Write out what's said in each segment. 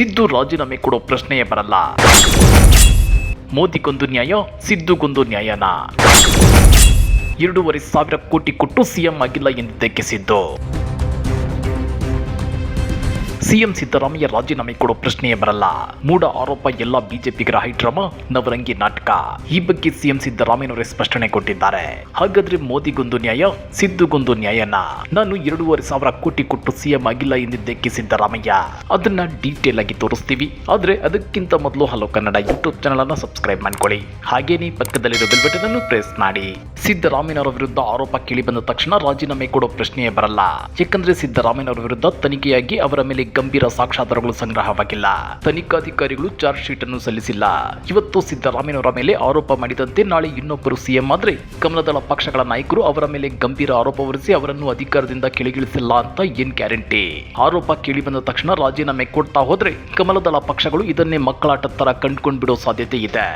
ಸಿದ್ದು ರಾಜೀನಾಮೆ ಕೊಡೋ ಪ್ರಶ್ನೆಯೇ ಬರಲ್ಲ. ಮೋದಿಗೊಂದು ನ್ಯಾಯ, ಸಿದ್ದುಗೊಂದು ನ್ಯಾಯನ? ಎರಡೂವರೆ ಸಾವಿರ ಕೋಟಿ ಕೊಟ್ಟು ಸಿಎಂ ಆಗಿಲ್ಲ ಎಂದಿದ್ದಕ್ಕೆ ಸಿದ್ದು? ಸಿಎಂ ಸಿದ್ದರಾಮಯ್ಯ ರಾಜೀನಾಮೆ ಕೊಡೋ ಪ್ರಶ್ನೆಯೇ ಬರಲ್ಲ. ಮೂಡ ಆರೋಪ ಎಲ್ಲ ಬಿಜೆಪಿಗರ ಹೈಡ್ರಾಮಾ ನವರಂಗಿ ನಾಟಕ. ಈ ಬಗ್ಗೆ ಸಿಎಂ ಸಿದ್ದರಾಮಯ್ಯನವರೇ ಸ್ಪಷ್ಟನೆ ಕೊಟ್ಟಿದ್ದಾರೆ. ಹಾಗಾದ್ರೆ ಮೋದಿಗೊಂದು ನ್ಯಾಯ, ಸಿದ್ದುಗೊಂದು ನ್ಯಾಯನ? ನಾನು ಎರಡೂವರೆ ಸಾವಿರ ಕೋಟಿ ಕೊಟ್ಟು ಸಿಎಂ ಆಗಿಲ್ಲ ಎಂದಿದ್ದಕ್ಕೆ ಸಿದ್ದರಾಮಯ್ಯ? ಅದನ್ನ ಡೀಟೇಲ್ ಆಗಿ ತೋರಿಸ್ತೀವಿ. ಆದ್ರೆ ಅದಕ್ಕಿಂತ ಮೊದಲು ಹಲೋ ಕನ್ನಡ ಯೂಟ್ಯೂಬ್ ಚಾನಲ್ ಅನ್ನ ಸಬ್ಸ್ಕ್ರೈಬ್ ಮಾಡ್ಕೊಳ್ಳಿ. ಹಾಗೇನೇ ಪಕ್ಕದಲ್ಲಿರೋ ಬೆಲ್ ಬಟನ್ ಅನ್ನು ಪ್ರೆಸ್ ಮಾಡಿ. ಸಿದ್ದರಾಮಯ್ಯನವರ ವಿರುದ್ಧ ಆರೋಪ ಕೇಳಿ ಬಂದ ತಕ್ಷಣ ರಾಜೀನಾಮೆ ಕೊಡೋ ಪ್ರಶ್ನೆಯೇ ಬರಲ್ಲ. ಏಕೆಂದ್ರೆ ಸಿದ್ದರಾಮಯ್ಯನವರ ವಿರುದ್ಧ ತನಿಖೆಯಾಗಿ ಅವರ ಮೇಲೆ ಗಂಭೀರ ಸಾಕ್ಷ್ಯಾಧಾರಗಳು ಸಂಗ್ರಹವಾಗಿಲ್ಲ. ತನಿಖಾಧಿಕಾರಿಗಳು ಚಾರ್ಜ್ ಶೀಟ್ ಅನ್ನು ಸಲ್ಲಿಸಿಲ್ಲ. ಇವತ್ತು ಸಿದ್ದರಾಮಯ್ಯನವರ ಮೇಲೆ ಆರೋಪ ಮಾಡಿದಂತೆ ನಾಳೆ ಇನ್ನೊಬ್ಬರು ಸಿಎಂ ಆದ್ರೆ ಕಮಲದಳ ಪಕ್ಷಗಳ ನಾಯಕರು ಅವರ ಮೇಲೆ ಗಂಭೀರ ಆರೋಪ ಹೊರಿಸಿ ಅವರನ್ನು ಅಧಿಕಾರದಿಂದ ಕೆಳಗಿಳಿಸಿಲ್ಲ ಅಂತ ಏನ್ ಗ್ಯಾರಂಟಿ? ಆರೋಪ ಕೇಳಿ ಬಂದ ತಕ್ಷಣ ರಾಜೀನಾಮೆ ಕೊಡ್ತಾ ಹೋದ್ರೆ ಕಮಲದಳ ಪಕ್ಷಗಳು ಇದನ್ನೇ ಮಕ್ಕಳಾಟ ತರ ಕಂಡ್ಕೊಂಡ್ಬಿಡೋ ಸಾಧ್ಯತೆ ಇದೆ.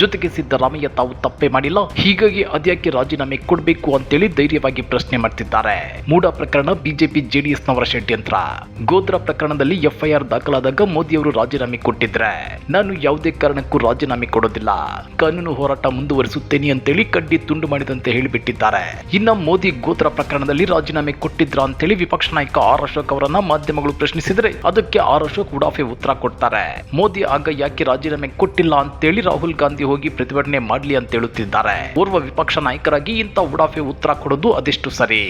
ಜೊತೆಗೆ ಸಿದ್ದರಾಮಯ್ಯ ತಾವು ತಪ್ಪೇ ಮಾಡಿಲ್ಲ. ಹೀಗಾಗಿ ಅದ್ಯಾಕೆ ರಾಜೀನಾಮೆ ಕೊಡಬೇಕು ಅಂತೇಳಿ ಧೈರ್ಯವಾಗಿ ಪ್ರಶ್ನೆ ಮಾಡ್ತಿದ್ದಾರೆ. ಮೂಡ ಪ್ರಕರಣ ಬಿಜೆಪಿ ಜೆಡಿಎಸ್ ನವರ ಷಡ್ಯಂತ್ರ. ಗೋದ್ರ ಪ್ರಕರಣದಲ್ಲಿ ಎಫ್ಐಆರ್ ದಾಖಲಾದಾಗ ಮೋದಿ ಅವರು ರಾಜೀನಾಮೆ ಕೊಟ್ಟಿದ್ರೆ. ನಾನು ಯಾವುದೇ ಕಾರಣಕ್ಕೂ ರಾಜೀನಾಮೆ ಕೊಡೋದಿಲ್ಲ. ಕಾನೂನು ಹೋರಾಟ ಮುಂದುವರಿಸುತ್ತೇನೆ ಅಂತೇಳಿ ಕಡ್ಡಿ ತುಂಡು ಮಾಡಿದಂತೆ ಹೇಳಿಬಿಟ್ಟಿದ್ದಾರೆ. ಇನ್ನ ಮೋದಿ ಗೋತ್ರ ಪ್ರಕರಣದಲ್ಲಿ ರಾಜೀನಾಮೆ ಕೊಟ್ಟಿದ್ರ ಅಂತೇಳಿ ವಿಪಕ್ಷ ನಾಯಕ ಆರ್ ಅಶೋಕ್ ಅವರನ್ನ ಮಾಧ್ಯಮಗಳು ಪ್ರಶ್ನಿಸಿದ್ರೆ ಅದಕ್ಕೆ ಆರ್ ಅಶೋಕ್ ಉಡಾಫೆ ಉತ್ತರ ಕೊಡ್ತಾರೆ. ಮೋದಿ ಆಗ ಯಾಕೆ ರಾಜೀನಾಮೆ ಕೊಟ್ಟಿಲ್ಲ ಅಂತೇಳಿ ರಾಹುಲ್ ಗಾಂಧಿ ಹೋಗಿ ಪ್ರತಿಭಟನೆ ಮಾಡಲಿ ಅಂತ ಹೇಳುತ್ತಿದ್ದಾರೆ. ಓರ್ವ ವಿಪಕ್ಷ ನಾಯಕರಾಗಿ ಇಂಥ ಉಡಾಫೆ ಉತ್ತರ ಕೊಡೋದು ಅದೆಷ್ಟು ಸರಿ?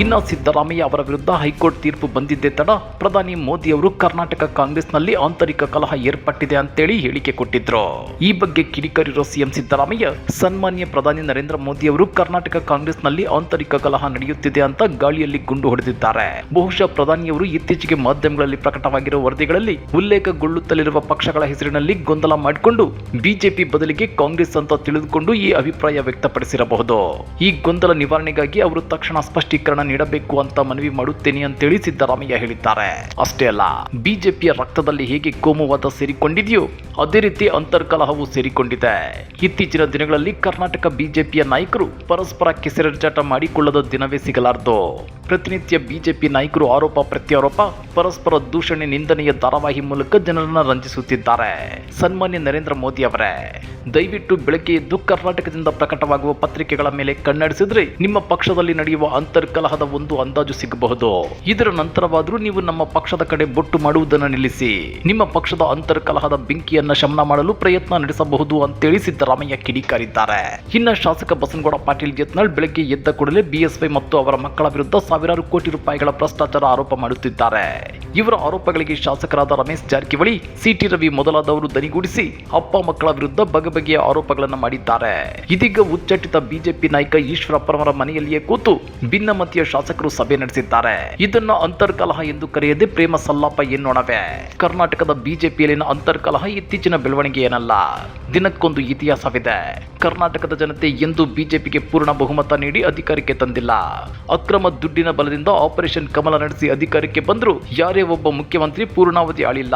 ಇನ್ನು ಸಿದ್ದರಾಮಯ್ಯ ಅವರ ವಿರುದ್ಧ ಹೈಕೋರ್ಟ್ ತೀರ್ಪು ಬಂದಿದ್ದೇ ತಡ ಪ್ರಧಾನಿ ಮೋದಿ ಅವರು ಕರ್ನಾಟಕ ಕಾಂಗ್ರೆಸ್ನಲ್ಲಿ ಆಂತರಿಕ ಕಲಹ ಏರ್ಪಟ್ಟಿದೆ ಅಂತೇಳಿ ಹೇಳಿಕೆ ಕೊಟ್ಟಿದ್ರು. ಈ ಬಗ್ಗೆ ಕಿಡಿಕಾರಿರೋ ಸಿಎಂ ಸಿದ್ದರಾಮಯ್ಯ, ಸನ್ಮಾನ್ಯ ಪ್ರಧಾನಿ ನರೇಂದ್ರ ಮೋದಿ ಅವರು ಕರ್ನಾಟಕ ಕಾಂಗ್ರೆಸ್ನಲ್ಲಿ ಆಂತರಿಕ ಕಲಹ ನಡೆಯುತ್ತಿದೆ ಅಂತ ಗಾಳಿಯಲ್ಲಿ ಗುಂಡು ಹೊಡೆದಿದ್ದಾರೆ. ಬಹುಶಃ ಪ್ರಧಾನಿಯವರು ಇತ್ತೀಚೆಗೆ ಮಾಧ್ಯಮಗಳಲ್ಲಿ ಪ್ರಕಟವಾಗಿರುವ ವರದಿಗಳಲ್ಲಿ ಉಲ್ಲೇಖಗೊಳ್ಳುತ್ತಲಿರುವ ಪಕ್ಷಗಳ ಹೆಸರಿನಲ್ಲಿ ಗೊಂದಲ ಮಾಡಿಕೊಂಡು ಬಿಜೆಪಿ ಬದಲಿಗೆ ಕಾಂಗ್ರೆಸ್ ಅಂತ ತಿಳಿದುಕೊಂಡು ಈ ಅಭಿಪ್ರಾಯ ವ್ಯಕ್ತಪಡಿಸಿರಬಹುದು. ಈ ಗೊಂದಲ ನಿವಾರಣೆಗಾಗಿ ಅವರು ತಕ್ಷಣ ಸ್ಪಷ್ಟೀಕರಣ ನೀಡಬೇಕು ಅಂತ ಮನವಿ ಮಾಡುತ್ತೇನೆ ಅಂತೇಳಿ ಸಿದ್ದರಾಮಯ್ಯ ಹೇಳಿದ್ದಾರೆ. ಅಷ್ಟೇ ಅಲ್ಲ, ಬಿಜೆಪಿಯ ರಕ್ತದಲ್ಲಿ ಹೇಗೆ ಕೋಮುವಾದ ಸೇರಿಕೊಂಡಿದೆಯೋ ಅದೇ ರೀತಿ ಅಂತರ್ಕಲಹವು ಸೇರಿಕೊಂಡಿದೆ. ಇತ್ತೀಚಿನ ದಿನಗಳಲ್ಲಿ ಕರ್ನಾಟಕ ಬಿಜೆಪಿಯ ನಾಯಕರು ಪರಸ್ಪರ ಕೆಸರೆರಚಾಟ ಮಾಡಿಕೊಳ್ಳದ ದಿನವೇ ಸಿಗಲಾರದು. ಪ್ರತಿನಿತ್ಯ ಬಿಜೆಪಿ ನಾಯಕರು ಆರೋಪ ಪ್ರತ್ಯಾರೋಪ, ಪರಸ್ಪರ ದೂಷಣೆ, ನಿಂದನೆಯ ಧಾರಾವಾಹಿ ಮೂಲಕ ಜನರನ್ನ ರಂಜಿಸುತ್ತಿದ್ದಾರೆ. ಸನ್ಮಾನ್ಯ ನರೇಂದ್ರ ಮೋದಿ ಅವರೇ, ದಯವಿಟ್ಟು ಬೆಳಗ್ಗೆ ಎದ್ದು ಕರ್ನಾಟಕದಿಂದ ಪ್ರಕಟವಾಗುವ ಪತ್ರಿಕೆಗಳ ಮೇಲೆ ಕಣ್ಣಡಿಸಿದ್ರೆ ನಿಮ್ಮ ಪಕ್ಷದಲ್ಲಿ ನಡೆಯುವ ಅಂತರ್ಕಲಹದ ಒಂದು ಅಂದಾಜು ಸಿಗಬಹುದು. ಇದರ ನಂತರವಾದರೂ ನೀವು ನಮ್ಮ ಪಕ್ಷದ ಕಡೆ ಬೊಟ್ಟು ಮಾಡುವುದನ್ನು ನಿಲ್ಲಿಸಿ, ನಿಮ್ಮ ಪಕ್ಷದ ಅಂತರ್ಕಲಹದ ಬೆಂಕಿಯನ್ನ ಶಮನ ಮಾಡಲು ಪ್ರಯತ್ನ ನಡೆಸಬಹುದು ಅಂತೇಳಿ ಸಿದ್ದರಾಮಯ್ಯ ಕಿಡಿಕಾರಿದ್ದಾರೆ. ಇನ್ನ ಶಾಸಕ ಬಸನಗೌಡ ಪಾಟೀಲ್ ಯತ್ನಾಳ್ ಬೆಳಗ್ಗೆ ಎದ್ದ ಕೂಡಲೇ ಬಿಎಸ್ವೈ ಮತ್ತು ಅವರ ಮಕ್ಕಳ ವಿರುದ್ಧ ಸಾವಿರಾರು ಕೋಟಿ ರೂಪಾಯಿಗಳ ಭ್ರಷ್ಟಾಚಾರ ಆರೋಪ ಮಾಡುತ್ತಿದ್ದಾರೆ. ಇವರ ಆರೋಪಗಳಿಗೆ ಶಾಸಕರಾದ ರಮೇಶ್ ಜಾರಕಿಹೊಳಿ, ಸಿಟಿ ರವಿ ಮೊದಲಾದವರು ದನಿಗೂಡಿಸಿ ಅಪ್ಪ ಮಕ್ಕಳ ವಿರುದ್ಧ ಬಗೆಬಗೆಯ ಆರೋಪಗಳನ್ನು ಮಾಡಿದ್ದಾರೆ. ಇದೀಗ ಉಚ್ಚಟಿತ ಬಿಜೆಪಿ ನಾಯಕ ಈಶ್ವರಪ್ಪನವರ ಮನೆಯಲ್ಲಿಯೇ ಕೂತು ಭಿನ್ನಮತೀಯ ಶಾಸಕರು ಸಭೆ ನಡೆಸಿದ್ದಾರೆ. ಇದನ್ನ ಅಂತರ್ಕಲಹ ಎಂದು ಕರೆಯದೆ ಪ್ರೇಮ ಸಲ್ಲಾಪ ಎನ್ನೋಣವೇ. ಕರ್ನಾಟಕದ ಬಿಜೆಪಿಯಲ್ಲಿನ ಅಂತರ್ಕಲಹ ಇತ್ತೀಚಿನ ಬೆಳವಣಿಗೆ ಏನಲ್ಲ. ದಿನಕ್ಕೊಂದು ಇತಿಹಾಸವಿದೆ. ಕರ್ನಾಟಕದ ಜನತೆ ಎಂದು ಬಿಜೆಪಿಗೆ ಪೂರ್ಣ ಬಹುಮತ ನೀಡಿ ಅಧಿಕಾರಕ್ಕೆ ತಂದಿಲ್ಲ. ಅಕ್ರಮ ದುಡ್ಡಿನ ಬಲದಿಂದ ಆಪರೇಷನ್ ಕಮಲ ನಡೆಸಿ ಅಧಿಕಾರಕ್ಕೆ ಬಂದರೂ ಯಾರೇ ಒಬ್ಬ ಮುಖ್ಯಮಂತ್ರಿ ಪೂರ್ಣಾವಧಿ ಆಳಿಲ್ಲ.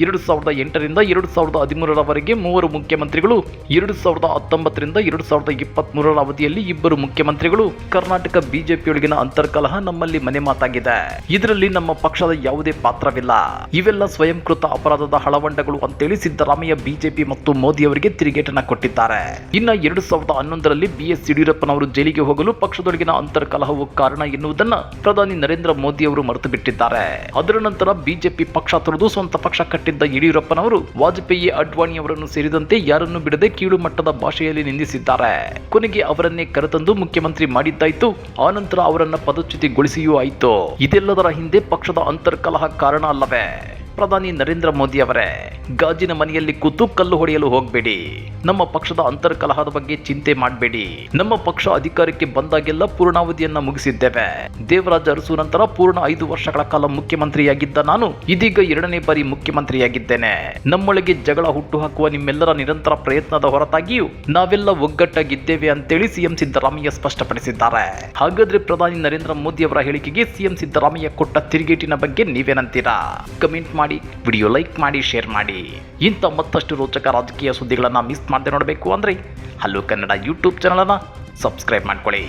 ಎರಡು ಸಾವಿರದ ಎಂಟರಿಂದ ಎರಡು ಸಾವಿರದ ಹದಿಮೂರರವರೆಗೆ ಮೂವರು ಮುಖ್ಯಮಂತ್ರಿಗಳು, ಎರಡು ಸಾವಿರದ ಹತ್ತೊಂಬತ್ತರಿಂದ ಎರಡು ಸಾವಿರದ ಇಪ್ಪತ್ತ್ ಮೂರರ ಅವಧಿಯಲ್ಲಿ ಇಬ್ಬರು ಮುಖ್ಯಮಂತ್ರಿಗಳು, ಕರ್ನಾಟಕ ಬಿಜೆಪಿಯೊಳಗಿನ ಅಂತರ್ಕಲಹ ನಮ್ಮಲ್ಲಿ ಮನೆ ಮಾತಾಗಿದೆ. ಇದರಲ್ಲಿ ನಮ್ಮ ಪಕ್ಷದ ಯಾವುದೇ ಪಾತ್ರವಿಲ್ಲ. ಇವೆಲ್ಲ ಸ್ವಯಂಕೃತ ಅಪರಾಧದ ಹಳವಂಡಗಳು ಅಂತೇಳಿ ಸಿದ್ದರಾಮಯ್ಯ ಬಿಜೆಪಿ ಮತ್ತು ಮೋದಿ ಅವರಿಗೆ ತಿರುಗೇಟನ ಕೊಟ್ಟಿದ್ದಾರೆ. ಇನ್ನ ಎರಡು ಸಾವಿರದ ಹನ್ನೊಂದರಲ್ಲಿ ಬಿಎಸ್ ಯಡಿಯೂರಪ್ಪನವರು ಜೈಲಿಗೆ ಹೋಗಲು ಪಕ್ಷದೊಳಗಿನ ಅಂತರ್ಕಲಹವು ಕಾರಣ ಎನ್ನುವುದನ್ನ ಪ್ರಧಾನಿ ನರೇಂದ್ರ ಮೋದಿ ಅವರು ಮರೆತು ಬಿಟ್ಟಿದ್ದಾರೆ. ಅದರ ನಂತರ ಬಿಜೆಪಿ ಪಕ್ಷ ತೊರೆದು ಸ್ವಂತ ಪಕ್ಷ ಕಟ್ಟಿದ್ದ ಯಡಿಯೂರಪ್ಪನವರು ವಾಜಪೇಯಿ ಅಡ್ವಾಣಿ ಅವರನ್ನು ಸೇರಿದಂತೆ ಯಾರನ್ನು ಬಿಡದೆ ಕೀಳು ಮಟ್ಟದ ಭಾಷೆಯಲ್ಲಿ ನಿಂದಿಸಿದ್ದಾರೆ. ಕೊನೆಗೆ ಅವರನ್ನೇ ಕರೆತಂದು ಮುಖ್ಯಮಂತ್ರಿ ಮಾಡಿದ್ದಾಯ್ತು. ಆನಂತರ ಅವರನ್ನ ಪದಚ್ಯುತಿಗೊಳಿಸಿಯೂ ಆಯಿತು. ಇದೆಲ್ಲದರ ಹಿಂದೆ ಪಕ್ಷದ ಅಂತರ್ಕಲಹ ಕಾರಣ ಅಲ್ಲವೇ? ಪ್ರಧಾನಿ ನರೇಂದ್ರ ಮೋದಿ ಅವರೇ, ಗಾಜಿನ ಮನೆಯಲ್ಲಿ ಕೂತು ಕಲ್ಲು ಹೊಡೆಯಲು ಹೋಗಬೇಡಿ. ನಮ್ಮ ಪಕ್ಷದ ಅಂತರ್ಕಲಹದ ಬಗ್ಗೆ ಚಿಂತೆ ಮಾಡಬೇಡಿ. ನಮ್ಮ ಪಕ್ಷ ಅಧಿಕಾರಕ್ಕೆ ಬಂದಾಗೆಲ್ಲ ಪೂರ್ಣಾವಧಿಯನ್ನ ಮುಗಿಸಿದ್ದೇವೆ. ದೇವರಾಜ ಅರಸು ನಂತರ ಪೂರ್ಣ ಐದು ವರ್ಷಗಳ ಕಾಲ ಮುಖ್ಯಮಂತ್ರಿಯಾಗಿದ್ದ ನಾನು, ಇದೀಗ ಎರಡನೇ ಬಾರಿ ಮುಖ್ಯಮಂತ್ರಿಯಾಗಿದ್ದೇನೆ. ನಮ್ಮೊಳಗೆ ಜಗಳ ಹುಟ್ಟು ಹಾಕುವ ನಿಮ್ಮೆಲ್ಲರ ನಿರಂತರ ಪ್ರಯತ್ನದ ಹೊರತಾಗಿಯೂ ನಾವೆಲ್ಲ ಒಗ್ಗಟ್ಟಾಗಿದ್ದೇವೆ ಅಂತೇಳಿ ಸಿಎಂ ಸಿದ್ದರಾಮಯ್ಯ ಸ್ಪಷ್ಟಪಡಿಸಿದ್ದಾರೆ. ಹಾಗಾದ್ರೆ ಪ್ರಧಾನಿ ನರೇಂದ್ರ ಮೋದಿ ಅವರ ಹೇಳಿಕೆಗೆ ಸಿಎಂ ಸಿದ್ದರಾಮಯ್ಯ ಕೊಟ್ಟ ತಿರುಗೇಟಿನ ಬಗ್ಗೆ ನೀವೇನಂತೀರಾ? ಕಮೆಂಟ್ ಮಾಡಿ ವಿಡಿಯೋ ಲೈಕ್ ಮಾಡಿ ಶೇರ್ ಮಾಡಿ. ಇಂಥ ಮತ್ತಷ್ಟು ರೋಚಕ ರಾಜಕೀಯ ಸುದ್ದಿಗಳನ್ನು ಮಿಸ್ ಮಾಡದೆ ನೋಡಬೇಕು ಅಂದರೆ ಹಲೋ ಕನ್ನಡ ಯೂಟ್ಯೂಬ್ ಚಾನಲನ್ನು ಸಬ್ಸ್ಕ್ರೈಬ್ ಮಾಡ್ಕೊಳ್ಳಿ.